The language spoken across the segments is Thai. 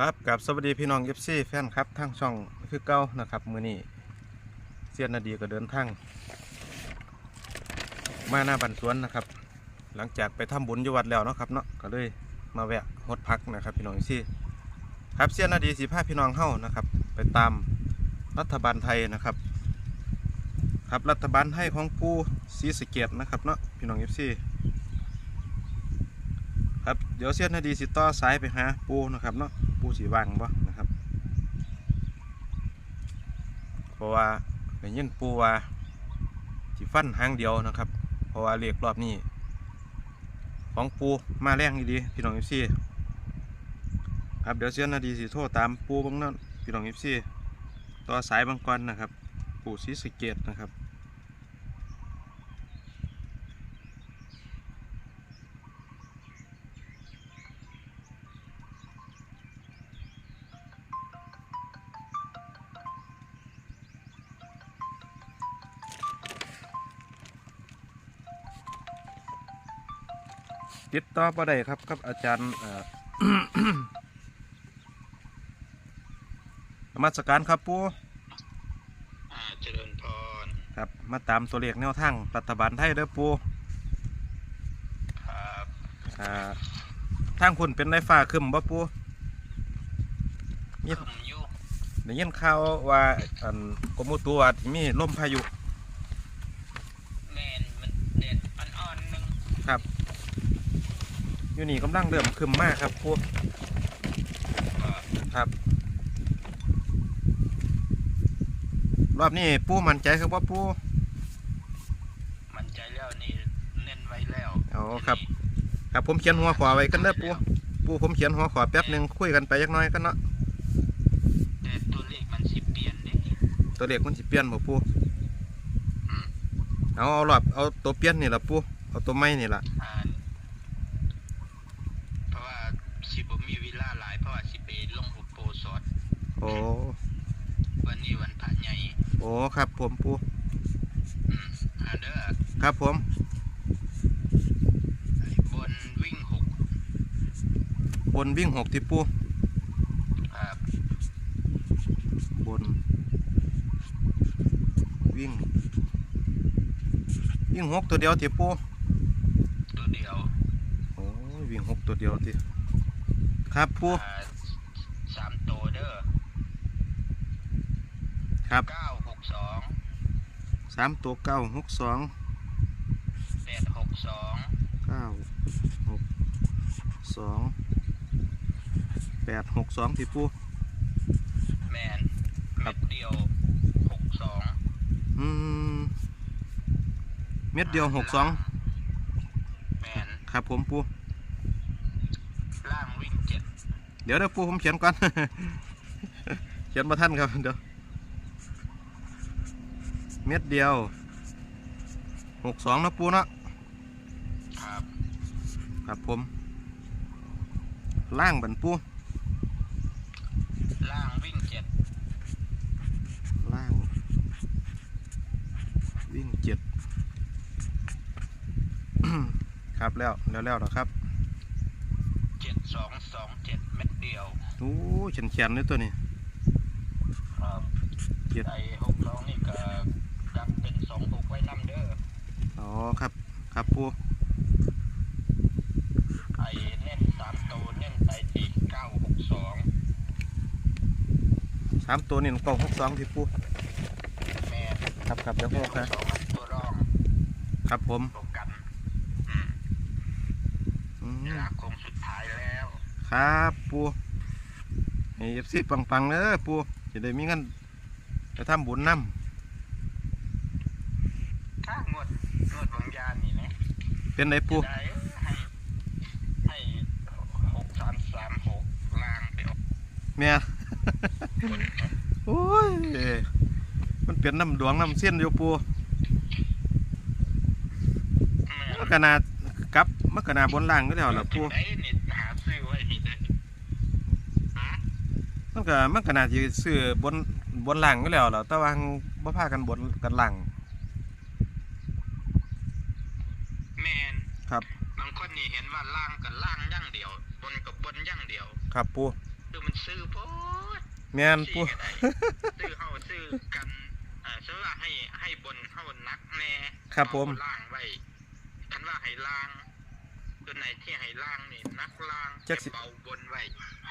ครับกับสวัสดีพี่น้องเอฟซีแฟนครับทางช่องคือเก้านะครับ มือนี้เสียนนาดีก็เดินทางมาหน้าบันสวนนะครับ หลังจากไปทำบุญอยู่วัดแล้วเนาะครับเนาะก็เลยมาแวะฮดพักนะครับ พี่น้องเอฟซีครับเสียนนาดีสีผ้าพี่น้องเฮ้านะครับ ไปตามรัฐบาลไทยนะครับ ครับรัฐบาลไทยของปูศรีสเกดนะครับเนาะพี่น้องเอฟซีครับเดี๋ยวเสียนนาดีสิต่อสายไปหาปูนะครับเนาะ สีว่างบ่นะครับ เพราะว่าได้ยินปูว่าสิฟันหางเดียวนะครับ เพราะว่าเรียกรอบนี้ ของปูมาแรงดีพี่น้องเอฟซีครับเดี๋ยวเสียนนาดีสิโทรตามปูบางนั่นพี่น้องเอฟซีต่อสายบางกอนนะครับ ปูสีสเกตนะครับ ติดต่อบ่ได้ครับกับอาจารย์เอ่อนมัสการครับปูอ่าเจริญพรครับ มาตามตัวเลขแนวทางรัฐบาลไทยเด้อปูครับอ่าทางคุณเป็นไรฟ้าขึ้นบ่ปูมีผมอยู่ได้ยินข่าวว่าอันกรมอุตุว่าสิมีลมพายุ แมนมันเด็ดอ่อนๆหนึง ครับ อยู่นี่กำลังเริ่มขึ้นมากครับปูก็ครับ รอบนี้ปูมั่นใจครับว่าปูมันใจแล้วนี่เน้นไว้แล้วอ๋อครับ ครับผมเขียนหัวขวาไว้กันเด้อปูปูผมเขียนหัวขวาแป๊บหนึ่งคุยกันไปยักหน้อยกันเนาะแต่ตัวเลขมันสิเปลี่ยนเด้ตัวเลขมันสิเปลี่ยนบ่ปูอืมเอาเอารอบเอาตัวเปลี่ยนนี่ละปูเอาตัวไม่นี่ละอ่าเพราะว่า สิบ่มีเวลาหลายเพราะว่าสิไปลงอุปโบสถโอ้วันนี้วันพระใหญ่โอ้ครับผมปูอืมอ่าเด้อครับผมไอ้บนวิ่งหกบนวิ่งหกที่ปูครับบน วิ่ง วิ่งหกตัวเดียวที่ปูตัวเดียว โอ้ยวิ่งหกตัวเดียวที่ ครับปูอ่าสามตัวเด้อครับเก้าหกสองสามตัวเก้าหกสองแปดหกสองเก้าหกสองแปดหกสองที่ปู แมนครัเม็บ ดเดียวหกสองอืมเม็ดเดียวหกสองแมนครับผมปูล่างวิ่ง เจ็ดเดี๋ยวเดี๋ยวปูผมเขียนก่อน เขียนมาท่านครับเดี๋ยวเม็ดเดียวหกสองนะปูเนาะครับครับผม ล่างบันปูล่างวิ่งเจ็ดล่าง วิ่งเจ็ดครับแล้วแล้วแล้วเหรอครับเจ็ดสอง อ้เฉียนเฉียนเลยตัวนี้ครับเจ็ดไอ้หกสองนี่ก็ดับเป็นสองหกไว้น้ำเด้ออ๋อครับ ครับปูไอ้เน้นสามตัวเน้นไปที่เก้าหกสองสามตัวนี่กล่องหกสองที่ปูแม่นครับครับเดี๋ยวพ่อครับสองตัวรองครับผมตัวกันอืมอืมเวลาโคงสุดท้ายแล้ว ครับปู เอฟซีปังปังๆเด้อปูจะได้มีเงินไปทำบุญนถ้างวดงวดวังยานนี่นะำเป็นไรปูจะได้ให้ให้หกสามสามหกลางไปออกเมียโอ้ยมันเป็นน้ำดวงน้ำเส้นอยู่ปูแม่มันขนาดกลับมันขนาดบนล่างก็แล้วล่ะปู ไอ้นี่หาซื้อไว้นี่เด้อฮะ มัน ก็มันขนาดที่ซื้อบนบนล่างก็แล้วล่ะแต่ว่าหั้งบ่พากันบนกันล่างแมนครับ บางคนนี่เห็นว่าล่างกับล่างอย่างเดียว บนกับบนอย่างเดียว ครับปูคือมันซื้อโพดแม่นปูสี่ก็ได้ซื้อเฮาซื้อกันเอ่อซื้อว่าให้ให้บนเฮานักแน่ครับผม เอาล่างไว้คันว่าให้ล่าง ตัวไหนที่ให้ล่างนี่นักล่างจักสิ เบาบนไว้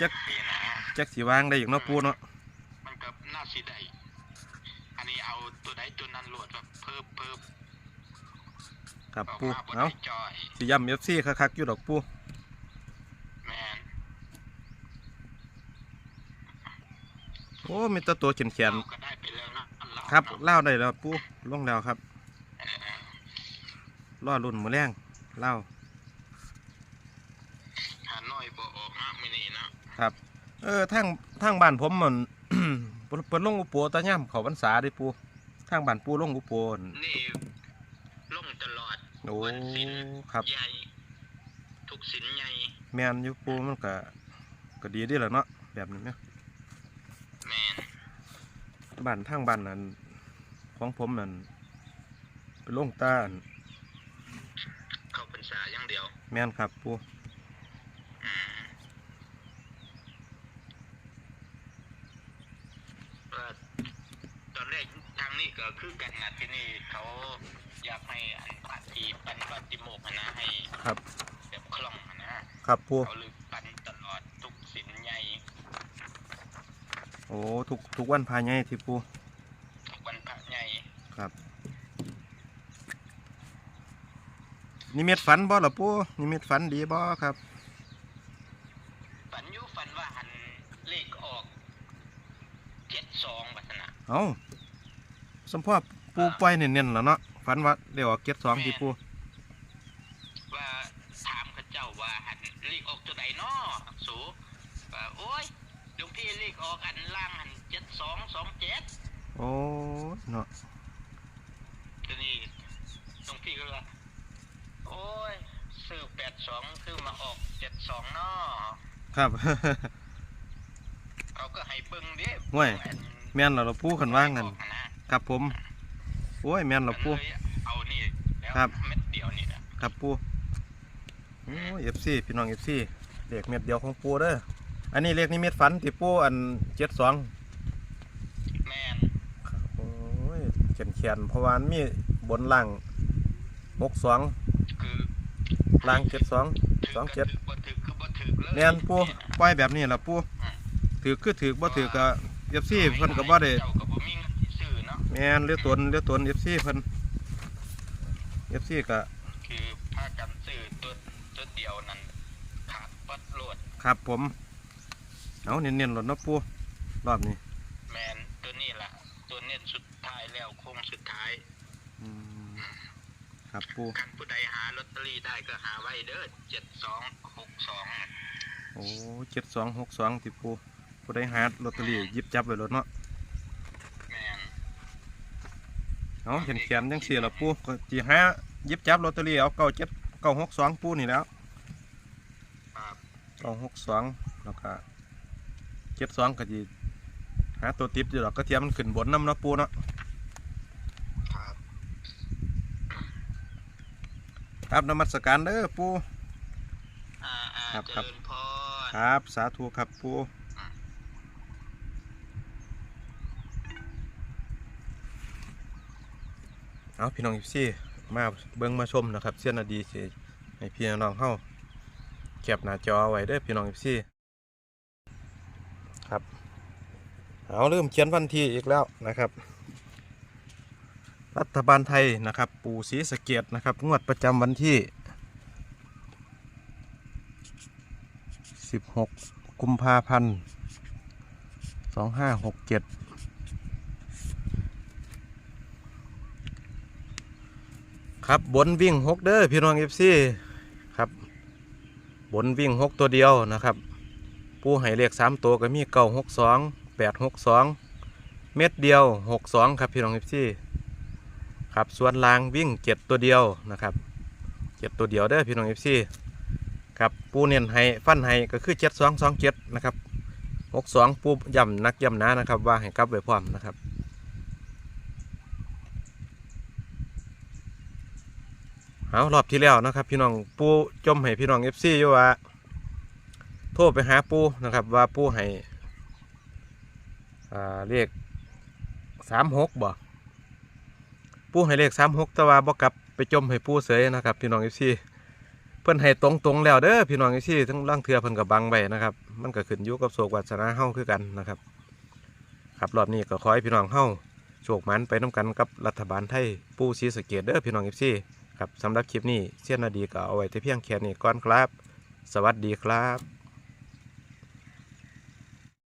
จัก นี่นะจักสิวางได้อีกเนาะปูเนาะมันก็น่าสิได้อันนี้เอาตัวใดตัวนั้นโหลดแบบเพิ่มเพิ่มครับออกปูมาบนเอาไอ้จอยสิย้ำ FC คักๆอยู่ดอกปูแมนโอ้มีแต่ตัวเขียนเราก็ได้ไปแล้วนะอันละๆครับเนาะเล่าวได้แล้วปูลงแล้วครับเออรอรุ่นมือแรงเล่าว หาน้อยบ่ออกนะไม่นี่นะครับ เออทางทางบ้านผมมันเพิ่นเปิดลงอุโปตะย่ำเขาพรรษาเด้ปูทางบ้านปูลงอุโปนนี่ลงตลอดโอ้วันศิลครับ ใหญ่ทุกสินใหญ่แม่นอยู่ปูมันก็ก็ดีเดีแหละเนาะแบบนี้แหมแมนบ้านทางบ้านนั้นของผมนั่นไปลงตาอันเข้าพรรษาอย่างเดียว แม่นครับปู อืมว่าตอนแรกทางนี้ ก็คือกันนะที่นี่เขาอยากให้อันปฏิปันปฏิโมกข์อะนะให้ครับแบบคล่องอะนะครับปูเขาเลยปันตลอดทุกสินใหญ่โอ้ทุกทุกวันพายใหญ่ที่ปูทุกวันพระใหญ่ครับ นิมิตฝันบ่ล่ะปูนิมิตฝันดีบ่ครับฝันอยุฝันว่าหันเลขออกเจ็ดสองบัตนะเอา สมพ่อปูปล่อยเน้นๆแล้วเนาะฝันว่าเดี๋ยวออกเก็ดสองที่ปูว่าถามเข้าเจ้าว่าหันเลขออกตัวใดน้อสูว่าโอ้ยหลวงพี่เลขออกอันล่างหันเจ็ดสองสองเจ็ดโอ้ยเนาะทีนี้หลวงพี่ก็ว่าโอ้ยซื้อแปดสองคือมาออกเจ็ดสองน้อครับเขาก็ให้เบิ่งเด้ห่วยอันแม่นแล้วล่ะปูคันว่างกันออกนะ ครับผม โอ้ยแม่นแล้วปูก็เลยเอานี่แล้วครับเม็ดเดียวนี่นะครับปูโอ้ย FC พี่น้อง FC เลขเม็ดเดียวของปูเด้ออันนี้เลขนิมิตฝันที่ปูอันเจ็ดสองแม่นโอ้ยเขียนเขียนๆเพราะว่ามันมีบนล่างหกสองคือล่างเจ็ดสองถืสองเจ็ดก็ถืบ่ถือคือบ่ถือเลยแม่นปูปล่อยแบบนี้ล่ะปูถือคือถือบ่ถือก็เอฟซีเพิ่นก็บ่ได้ แม่นเรือตนเรือตนเอฟซีเพิ่นเอฟซีก็คือพากันซื้อตัวตัวเดียวนั่นขาดปัดโลดครับผมเอาเน้นๆรถเนาะปูรอบนี้แมนตัวนี้ล่ะ ตัวเน้นสุดท้ายแล้วโค้งสุดท้ายอืมครับปูคันผู้ใดหาลอตเตอรี่ได้ก็หาไว้เด้อเจ็ดสองหกสองโอ้เจ็ดสองหกสองติปูผู้ใดหาลอตเตอรี่หยิบจับไว้รถเนาะ แมน เอาเขียนเขียนๆจังสี่ละปูก็จีหาหยิบจับลอตเตอรี่เอาเก้าเจ็ดเก้าหกสองปูนี่แล้วครับเก้าหกสองแล้วก็เจ็ดสองก็จีหาตัวติดอยู่หรอกก็เทียมมันขึ้นบนน้ำเนาะปูเนาะครับครับนมัสการเด้อปูอ่าอ่าครับเจครับริญพรครับสาธุครับปู เอาพี่น้องอีซี่มาเบิ่งมาชมนะครับเสี้ยนอดีสิให้พี่น้องเฮาแคปหน้าจอไว้ด้อพี่น้องอีซี่ครับเอาเริ่มเขียนวันที่อีกแล้วนะครับ รัฐบาลไทยนะครับ ปู่ศรีสะเกดนะครับ งวดประจำวันที่ 16 กุมภาพันธ์2567 ครับบนวิ่ง6เด้อพี่น้อง FC ครับ บนวิ่ง6ตัวเดียวนะครับ ผู้ให้เลข3ตัวก็มี962 862เม็ดเดียว62ครับพี่น้อง FC ครับส่วนลางวิ่ง7ตัวเดียวนะครับ7ตัวเดียวเด้อพี่น้อง FC ครับปูเนียนให้ฟันให้ก็คือเจ็ดสองสองเจ็ดนะครับหกสองปูย่ำนักย่ำหนานะครับว่าให้กลับไว้พร้อมนะครับ เอารอบที่แล้วนะครับ พี่น้องปูจมให้พี่น้องเอฟซีอยู่ว่าโทรไปหาปูนะครับ ว่าปูให้อ่าเลขสามหกบ่ปูให้เลขสามหกแต่ว่าบ่กลับไปจมให้ปูเสยนะครับ พี่น้องเอฟซีเพิ่นให้ตรงๆแล้วเด้อพี่น้องเอฟซีทั้งล่างเทือเพิ่นกับบังไว้นะครับ มันก็ขึ้นยู่กับโศกวัสนาเฮาคือกันนะครับ ครับรอบนี้ก็ขอให้พี่น้องเฮาโชคมันไปน้กันกับรัฐบาลไทยปูศรีสะเกดเด้อพี่น้องเอฟซี ครับสำหรับคลิปนี้เสี้ยนนาดีก็เอาไว้แต่เพียงแค่นี้ก่อนครับ สวัสดีครับ